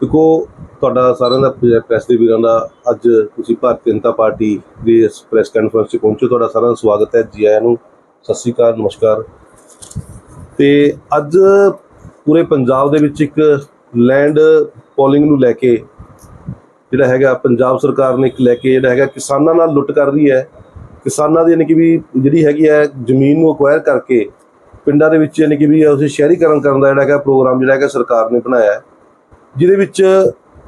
ਦੇਖੋ, ਤੁਹਾਡਾ ਸਾਰਿਆਂ ਦਾ ਪ੍ਰੈਸ ਦੇ ਵੀਰਾਂ ਦਾ ਅੱਜ ਤੁਸੀਂ ਭਾਰਤੀ ਜਨਤਾ ਪਾਰਟੀ ਦੇ ਇਸ ਪ੍ਰੈਸ ਕਾਨਫਰੰਸ 'ਚ ਪਹੁੰਚੋ ਤੁਹਾਡਾ ਸਾਰਿਆਂ ਦਾ ਸਵਾਗਤ ਹੈ ਜੀ ਆਇਆਂ ਨੂੰ। ਸਤਿ ਸ੍ਰੀ ਅਕਾਲ, ਨਮਸਕਾਰ। ਤੇ ਅੱਜ ਪੂਰੇ ਪੰਜਾਬ ਦੇ ਵਿੱਚ ਇੱਕ ਲੈਂਡ ਪੋਲਿੰਗ ਨੂੰ ਲੈ ਕੇ ਜਿਹੜਾ ਹੈਗਾ, ਪੰਜਾਬ ਸਰਕਾਰ ਨੇ ਇੱਕ ਲੈ ਕੇ ਜਿਹੜਾ ਹੈਗਾ, ਕਿਸਾਨਾਂ ਨਾਲ ਲੁੱਟ ਕਰ ਰਹੀ ਹੈ। ਕਿਸਾਨਾਂ ਦੀ ਯਾਨੀ ਕਿ ਵੀ ਜਿਹੜੀ ਹੈਗੀ ਹੈ, ਜ਼ਮੀਨ ਨੂੰ ਅਕਵਾਇਰ ਕਰਕੇ ਪਿੰਡਾਂ ਦੇ ਵਿੱਚ ਯਾਨੀ ਕਿ ਵੀ ਉਸੇ ਸ਼ਹਿਰੀਕਰਨ ਕਰਨ ਦਾ ਜਿਹੜਾ ਹੈਗਾ ਪ੍ਰੋਗਰਾਮ ਜਿਹੜਾ ਹੈਗਾ ਸਰਕਾਰ ਨੇ ਬਣਾਇਆ ਹੈ। ਜਿਹਦੇ ਵਿੱਚ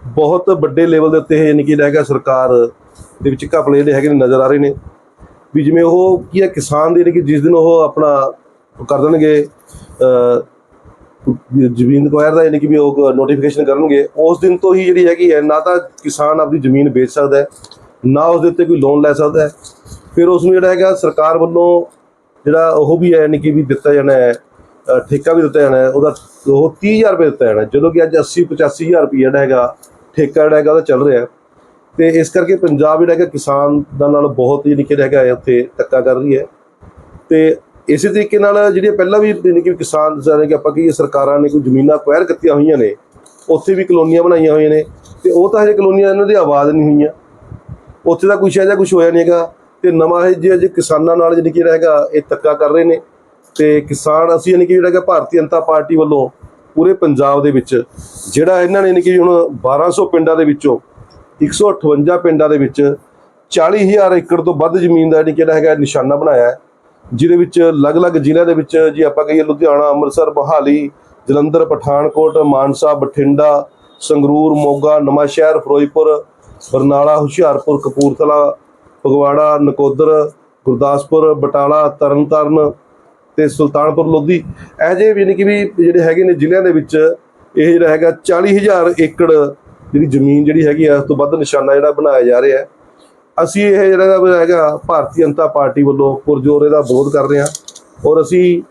ਬਹੁਤ ਵੱਡੇ ਲੈਵਲ ਦੇ ਉੱਤੇ ਇਹ ਯਾਨੀ ਕਿ ਜਿਹੜਾ ਹੈਗਾ ਸਰਕਾਰ ਦੇ ਵਿੱਚ ਘਪਲੇ ਜਿਹੜੇ ਹੈਗੇ ਨੇ ਨਜ਼ਰ ਆ ਰਹੇ ਨੇ। ਵੀ ਜਿਵੇਂ ਉਹ ਕੀ ਹੈ ਕਿਸਾਨ ਦੇ ਯਾਨੀ ਕਿ ਜਿਸ ਦਿਨ ਉਹ ਆਪਣਾ ਕਰ ਦੇਣਗੇ ਜ਼ਮੀਨ ਅਕਵਾਇਰ ਦਾ ਯਾਨੀ ਕਿ ਵੀ ਉਹ ਨੋਟੀਫਿਕੇਸ਼ਨ ਕਰਨਗੇ, ਉਸ ਦਿਨ ਤੋਂ ਹੀ ਜਿਹੜੀ ਹੈਗੀ ਹੈ, ਨਾ ਤਾਂ ਕਿਸਾਨ ਆਪਣੀ ਜ਼ਮੀਨ ਵੇਚ ਸਕਦਾ ਹੈ, ਨਾ ਉਸ ਦੇ ਉੱਤੇ ਕੋਈ ਲੋਨ ਲੈ ਸਕਦਾ ਹੈ। ਫਿਰ ਉਸ ਨੂੰ ਜਿਹੜਾ ਹੈਗਾ ਸਰਕਾਰ ਵੱਲੋਂ ਜਿਹੜਾ ਉਹ ਵੀ ਹੈ ਯਾਨੀ ਕਿ ਵੀ ਦਿੱਤਾ ਜਾਣਾ ਹੈ ਠੇਕਾ ਵੀ ਦਿੱਤਾ ਜਾਣਾ ਉਹਦਾ ਉਹ 30000 ਰੁਪਏ ਦਿੱਤਾ ਜਾਣਾ ਜਦੋਂ ਕਿ ਅੱਜ 80 85000 ਰੁਪਏ ਜਿਹੜਾ ਹੈਗਾ, ਠੇਕਾ ਜਿਹੜਾ ਹੈਗਾ, ਉਹਦਾ ਚੱਲ ਰਿਹਾ ਹੈ। ਤੇ ਇਸ ਕਰਕੇ ਪੰਜਾਬ ਜਿਹੜਾ ਹੈਗਾ, ਕਿਸਾਨ ਦਾ ਨਾਲ ਬਹੁਤ ਯਾਨੀ ਕਿ ਹੈਗਾ ਹੈ, ਉੱਥੇ ਧੱਕਾ ਕਰ ਰਹੀ ਹੈ। ਤੇ ਇਸੇ ਤਰੀਕੇ ਨਾਲ ਜਿਹੜੀਆਂ ਪਹਿਲਾਂ ਵੀ ਯਾਨੀ ਕਿ ਕਿਸਾਨ ਜਿਹੜੇ ਕਿ ਆਪਾਂ ਕਹੀਏ ਸਰਕਾਰਾਂ ਨੇ ਕੋਈ ਜ਼ਮੀਨਾਂ ਅਕਵਾਇਰ ਕੀਤੀਆਂ ਹੋਈਆਂ ਨੇ, ਉੱਥੇ ਵੀ ਕਲੋਨੀਆਂ ਬਣਾਈਆਂ ਹੋਈਆਂ ਨੇ, ਤੇ ਉਹ ਤਾਂ ਹਜੇ ਕਲੋਨੀਆਂ ਇਹਨਾਂ ਦੀ ਆਵਾਜ਼ ਨਹੀਂ ਹੋਈਆਂ। ਉੱਥੇ ਤਾਂ ਕੁਛ ਇਹੋ ਜਿਹਾ ਕੁਛ ਹੋਇਆ ਨਹੀਂ ਹੈਗਾ, ਤੇ ਨਵਾਂ ਇਹ ਜੇ ਜੇ ਕਿਸਾਨਾਂ ਨਾਲ ਜਿਹੜੀ ਕਿ ਹੈਗਾ, ਇਹ ਧੱਕਾ ਕਰ ਰਹੇ ਨੇ। ਤੇ ਕਿਸਾਨ, ਅਸੀਂ ਯਾਨੀ ਕਿ ਜਿਹੜਾ ਹੈਗਾ ਭਾਰਤੀ ਜਨਤਾ ਪਾਰਟੀ ਵੱਲੋਂ ਪੂਰੇ ਪੰਜਾਬ ਦੇ ਵਿੱਚ, ਜਿਹੜਾ ਇਹਨਾਂ ਨੇ ਯਾਨੀ ਕਿ ਹੁਣ 1200 ਪਿੰਡਾਂ ਦੇ ਵਿੱਚੋਂ 158 ਪਿੰਡਾਂ ਦੇ ਵਿੱਚ 40000 ਏਕੜ ਤੋਂ ਵੱਧ ਜ਼ਮੀਨ ਦਾ ਯਾਨੀ ਕਿ ਜਿਹੜਾ ਹੈਗਾ ਨਿਸ਼ਾਨਾ ਬਣਾਇਆ ਹੈ, ਜਿਹਦੇ ਵਿੱਚ ਅਲੱਗ-ਅਲੱਗ ਜ਼ਿਲ੍ਹਿਆਂ ਦੇ ਵਿੱਚ ਜੇ ਆਪਾਂ ਕਹੀਏ ਲੁਧਿਆਣਾ, ਅੰਮ੍ਰਿਤਸਰ, ਮੋਹਾਲੀ, ਜਲੰਧਰ, ਪਠਾਨਕੋਟ, ਮਾਨਸਾ, ਬਠਿੰਡਾ, ਸੰਗਰੂਰ, ਮੋਗਾ, ਨਵਾਂਸ਼ਹਿਰ, ਫਿਰੋਜ਼ਪੁਰ, ਬਰਨਾਲਾ, ਹੁਸ਼ਿਆਰਪੁਰ, ਕਪੂਰਥਲਾ, ਫਗਵਾੜਾ, ਨਕੋਦਰ, ਗੁਰਦਾਸਪੁਰ, ਬਟਾਲਾ, ਤਰਨਤਾਰਨ ਤੇ ਸੁਲਤਾਨਪੁਰ ਲੋਧੀ। ਇਹ ਜਿਹੇ ਵੀ ਯਾਨੀ ਕਿ ਵੀ ਜਿਹੜੇ ਹੈਗੇ ਨੇ ਜ਼ਿਲ੍ਹਿਆਂ ਦੇ ਵਿੱਚ, ਇਹ ਜਿਹੜਾ ਹੈਗਾ 40000 ਏਕੜ ਜਿਹੜੀ ਜ਼ਮੀਨ ਜਿਹੜੀ ਹੈਗੀ ਆ, ਉਸ ਤੋਂ ਵੱਧ ਨਿਸ਼ਾਨਾ ਜਿਹੜਾ ਬਣਾਇਆ ਜਾ ਰਿਹਾ ਹੈ। ਅਸੀਂ ਇਹ ਜਿਹੜਾ ਹੈਗਾ, ਭਾਰਤੀ ਜਨਤਾ ਪਾਰਟੀ ਵੱਲੋਂ ਪੁਰਜੋਰ ਇਹਦਾ ਵਿਰੋਧ ਕਰ ਰਹੇ ਹਾਂ। ਔਰ ਅਸੀਂ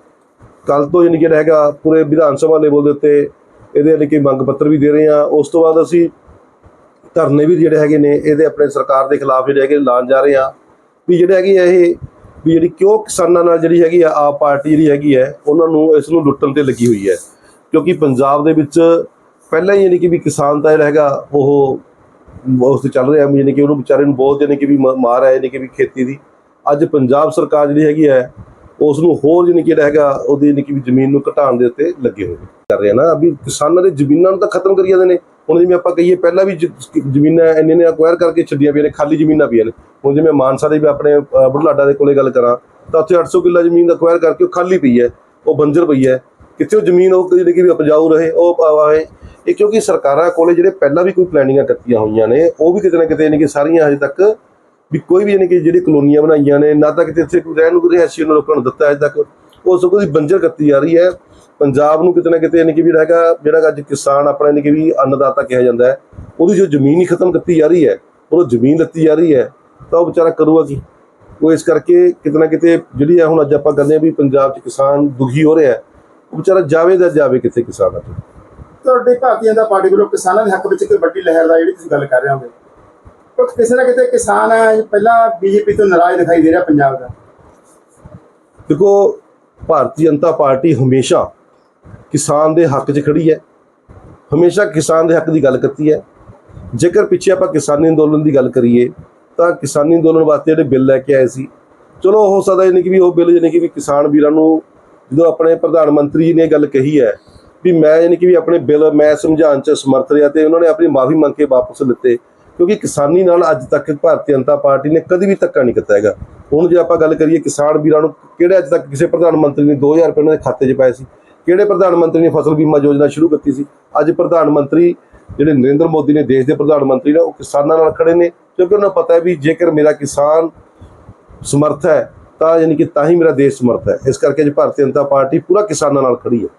ਕੱਲ ਤੋਂ ਯਾਨੀ ਕਿ ਜਿਹੜਾ ਹੈਗਾ, ਪੂਰੇ ਵਿਧਾਨ ਸਭਾ ਲੈਵਲ ਦੇ ਉੱਤੇ ਇਹਦੇ ਯਾਨੀ ਕਿ ਮੰਗ ਪੱਤਰ ਵੀ ਦੇ ਰਹੇ ਹਾਂ। ਉਸ ਤੋਂ ਬਾਅਦ ਅਸੀਂ ਧਰਨੇ ਵੀ ਜਿਹੜੇ ਹੈਗੇ ਨੇ, ਇਹਦੇ ਆਪਣੇ ਸਰਕਾਰ ਦੇ ਖਿਲਾਫ ਜਿਹੜੇ ਹੈਗੇ ਲਾਉਣ ਜਾ ਰਹੇ ਹਾਂ। ਵੀ ਜਿਹੜੇ ਹੈਗੇ ਇਹ ਵੀ ਜਿਹੜੀ ਕਿਉਂ ਕਿਸਾਨਾਂ ਨਾਲ ਜਿਹੜੀ ਹੈਗੀ ਆ, ਆਪ ਪਾਰਟੀ ਜਿਹੜੀ ਹੈਗੀ ਹੈ, ਉਹਨਾਂ ਨੂੰ ਇਸ ਨੂੰ ਲੁੱਟਣ ਤੇ ਲੱਗੀ ਹੋਈ ਹੈ। ਕਿਉਂਕਿ ਪੰਜਾਬ ਦੇ ਵਿੱਚ ਪਹਿਲਾਂ ਹੀ ਯਾਨੀ ਕਿ ਵੀ ਕਿਸਾਨ ਤਾਂ ਜਿਹੜਾ ਹੈਗਾ, ਉਹ ਉਸ ਤੇ ਚੱਲ ਰਿਹਾ ਯਾਨੀ ਕਿ ਉਹਨੂੰ ਵਿਚਾਰੇ ਨੂੰ ਬਹੁਤ ਯਾਨੀ ਕਿ ਵੀ ਮ- ਮਾਰ ਹੈ ਯਾਨੀ ਕਿ ਵੀ ਖੇਤੀ ਦੀ। ਅੱਜ ਪੰਜਾਬ ਸਰਕਾਰ ਜਿਹੜੀ ਹੈਗੀ ਹੈ, ਉਸ ਨੂੰ ਹੋਰ ਯਾਨੀ ਕਿ ਜਿਹੜਾ ਹੈਗਾ, ਉਹਦੀ ਯਾਨੀ ਕਿ ਵੀ ਜ਼ਮੀਨ ਨੂੰ ਘਟਾਉਣ ਦੇ ਉੱਤੇ ਲੱਗੇ ਹੋਏ ਕਰ ਰਹੇ ਨਾ, ਵੀ ਕਿਸਾਨਾਂ ਦੇ ਜ਼ਮੀਨਾਂ ਨੂੰ ਤਾਂ ਖਤਮ ਕਰੀ ਜਾਂਦੇ ਨੇ। ਹੁਣ ਜਿਵੇਂ ਆਪਾਂ ਕਹੀਏ ਪਹਿਲਾਂ ਵੀ ਜ- ਜ਼ਮੀਨਾਂ ਇੰਨੇ ਨੇ ਅਕਵਾਇਰ ਕਰਕੇ ਛੱਡੀਆਂ ਪਈਆਂ ਨੇ ਖਾਲੀ ਜ਼ਮੀਨਾਂ ਪਈਆਂ ਨੇ। ਹੁਣ ਜਿਵੇਂ ਮਾਨਸਾ ਦੇ ਵੀ ਆਪਣੇ ਅ, ਬੁਢਲਾਡਾ ਦੇ ਕੋਲੇ ਗੱਲ ਕਰਾਂ ਤਾਂ ਉੱਥੇ 800 ਕਿੱਲਾ ਜ਼ਮੀਨ ਅਕਵਾਇਰ ਕਰਕੇ ਉਹ ਖਾਲੀ ਪਈ ਹੈ ਉਹ ਬੰਜਰ ਪਈ ਹੈ। ਕਿੱਥੇ ਉਹ ਜ਼ਮੀਨ ਉਹ ਜਿਹੜੀ ਕਿ ਵੀ ਉਪਜਾਊ ਰਹੇ ਉਹ ਆਵੇ ਇਹ ਕਿਉਂਕਿ ਸਰਕਾਰਾਂ ਕੋਲੇ ਜਿਹੜੇ ਪਹਿਲਾਂ ਵੀ ਕੋਈ ਪਲੈਨਿੰਗਾਂ ਕੀਤੀਆਂ ਹੋਈਆਂ ਨੇ ਉਹ ਵੀ ਕਿਤੇ ਨਾ ਕਿਤੇ ਯਾਨੀ ਕਿ ਸਾਰੀਆਂ ਹਜੇ ਤੱਕ ਵੀ ਕੋਈ ਵੀ ਯਾਨੀ ਕਿ ਜਿਹੜੀ ਕਲੋਨੀਆਂ ਬਣਾਈਆਂ ਨੇ ਨਾ ਤਾਂ ਕਿਤੇ ਇੱਥੇ ਕੋਈ ਰਹਿਣ ਨੂੰ ਕੋਈ ਰਿਹਾਇਸ਼ੀ ਨੂੰ ਲੋਕਾਂ ਨੂੰ ਦਿੱਤਾ ਅਜੇ ਤੱਕ ਉਹ ਸਗੋਂ ਦੀ ਬੰਜਰ ਕੱਤੀ ਜਾ ਰਹੀ ਹੈ। ਪੰਜਾਬ ਨੂੰ ਕਿਤੇ ਨਾ ਕਿਤੇ ਯਾਨੀ ਕਿ ਵੀ ਹੈਗਾ ਜਿਹੜਾ ਅੱਜ ਕਿਸਾਨ ਆਪਣਾ ਯਾਨੀ ਕਿ ਵੀ ਅੰਨਦਾਤਾ ਕਿਹਾ ਜਾਂਦਾ ਹੈ ਉਹਦੀ ਜੋ ਜ਼ਮੀਨ ਹੀ ਖਤਮ ਕੀਤੀ ਜਾ ਰਹੀ ਹੈ ਉਹ ਜ਼ਮੀਨ ਲੱਤੀ ਜਾ ਰਹੀ ਹੈ ਤਾਂ ਉਹ ਵਿਚਾਰਾ ਕਰੂਗਾ ਕੀ? ਉਹ ਇਸ ਕਰਕੇ ਕਿਤੇ ਨਾ ਕਿਤੇ ਜਿਹੜੀ ਹੈ ਹੁਣ ਅੱਜ ਆਪਾਂ ਕਹਿੰਦੇ ਆ ਵੀ ਪੰਜਾਬ 'ਚ ਕਿਸਾਨ ਦੁਖੀ ਹੋ ਰਿਹਾ ਹੈ ਉਹ ਵਿਚਾਰਾ ਜਾਵੇ ਦਾ ਜਾਵੇ ਕਿੱਥੇ ਕਿਸਾਨ ਅੱਜ ਤੁਹਾਡੇ ਭਾਰਤੀ ਜਨਤਾ ਪਾਰਟੀ ਵੱਲੋਂ ਕਿਸਾਨਾਂ ਦੇ ਹੱਕ ਵਿੱਚ ਇੱਕ ਵੱਡੀ ਲਹਿਰ ਦਾ ਜਿਹੜੀ ਤੁਸੀਂ ਗੱਲ ਕਰ ਰਹੇ ਹੋਗੇ। ਪਰ ਕਿਸੇ ਨਾ ਕਿਤੇ ਕਿਸਾਨ ਹੈ, ਪਹਿਲਾਂ ਬੀਜੇਪੀ ਤੋਂ ਨਾਰਾਜ਼ ਦਿਖਾਈ ਦੇ ਰਿਹਾ ਪੰਜਾਬ ਦਾ। ਦੇਖੋ ਭਾਰਤੀ ਜਨਤਾ ਪਾਰਟੀ ਹਮੇਸ਼ਾ ਕਿਸਾਨ ਦੇ ਹੱਕ 'ਚ ਖੜੀ ਹੈ। ਹਮੇਸ਼ਾ ਕਿਸਾਨ ਦੇ ਹੱਕ ਦੀ ਗੱਲ ਕਰਦੀ ਹੈ। ਜੇਕਰ ਪਿੱਛੇ ਆਪਾਂ ਕਿਸਾਨੀ ਅੰਦੋਲਨ ਦੀ ਗੱਲ ਕਰੀਏ, ਤਾਂ ਕਿਸਾਨੀ ਅੰਦੋਲਨ ਵਾਸਤੇ ਜਿਹੜੇ ਬਿੱਲ ਲੈ ਕੇ ਆਏ ਸੀ, ਚਲੋ ਹੋ ਸਕਦਾ ਯਾਨੀ ਕਿ ਵੀ ਉਹ ਬਿੱਲ ਯਾਨੀ ਕਿ ਵੀ ਕਿਸਾਨ ਵੀਰਾਂ ਨੂੰ, ਜਦੋਂ ਆਪਣੇ ਪ੍ਰਧਾਨ ਮੰਤਰੀ ਜੀ ਨੇ ਇਹ ਗੱਲ ਕਹੀ ਹੈ ਵੀ ਮੈਂ ਯਾਨੀ ਕਿ ਵੀ ਆਪਣੇ ਬਿੱਲ ਮੈਂ ਸਮਝਾਉਣ 'ਚ ਸਮਰਥ ਰਿਹਾ ਤੇ ਉਹਨਾਂ ਨੇ ਆਪਣੀ ਮਾਫੀ ਮੰਗ ਕੇ ਵਾਪਸ ਲਿੱਤੇ, ਕਿਉਂਕਿ ਕਿਸਾਨੀ ਨਾਲ ਅੱਜ ਤੱਕ ਭਾਰਤੀ ਜਨਤਾ ਪਾਰਟੀ ਨੇ ਕਦੀ ਵੀ ਧੱਕਾ ਨਹੀਂ ਕੀਤਾ ਹੈਗਾ। ਹੁਣ ਜੇ ਆਪਾਂ ਗੱਲ ਕਰੀਏ ਕਿਸਾਨ ਵੀਰਾਂ ਨੂੰ, ਕਿਹੜੇ ਅੱਜ ਤੱਕ ਕਿਸੇ ਪ੍ਰਧਾਨ ਮੰਤਰੀ ਨੇ 2000 ਰੁਪਏ ਉਹਨਾਂ ਦੇ ਖਾਤੇ 'ਚ ਪਾਏ ਸੀ? ਕਿਹੜੇ ਪ੍ਰਧਾਨ ਮੰਤਰੀ ਨੇ ਫਸਲ ਬੀਮਾ ਯੋਜਨਾ ਸ਼ੁਰੂ ਕੀਤੀ ਸੀ? ਅੱਜ ਪ੍ਰਧਾਨ ਮੰਤਰੀ ਜਿਹੜੇ ਨਰਿੰਦਰ ਮੋਦੀ ਨੇ ਦੇਸ਼ ਦੇ ਪ੍ਰਧਾਨ ਮੰਤਰੀ ਨੇ, ਉਹ ਕਿਸਾਨਾਂ ਨਾਲ ਖੜੇ ਨੇ, ਕਿਉਂਕਿ ਉਹਨਾਂ ਨੂੰ ਪਤਾ ਹੈ ਵੀ ਜੇਕਰ ਮੇਰਾ ਕਿਸਾਨ ਸਮਰਥ ਹੈ, ਤਾਂ ਯਾਨੀ ਕਿ ਤਾਂ ਹੀ ਮੇਰਾ ਦੇਸ਼ ਸਮਰਥ ਹੈ। ਇਸ ਕਰਕੇ ਅੱਜ ਭਾਰਤੀ ਜਨਤਾ ਪਾਰਟੀ ਪੂਰਾ ਕਿਸਾਨਾਂ ਨਾਲ ਖੜੀ ਹੈ।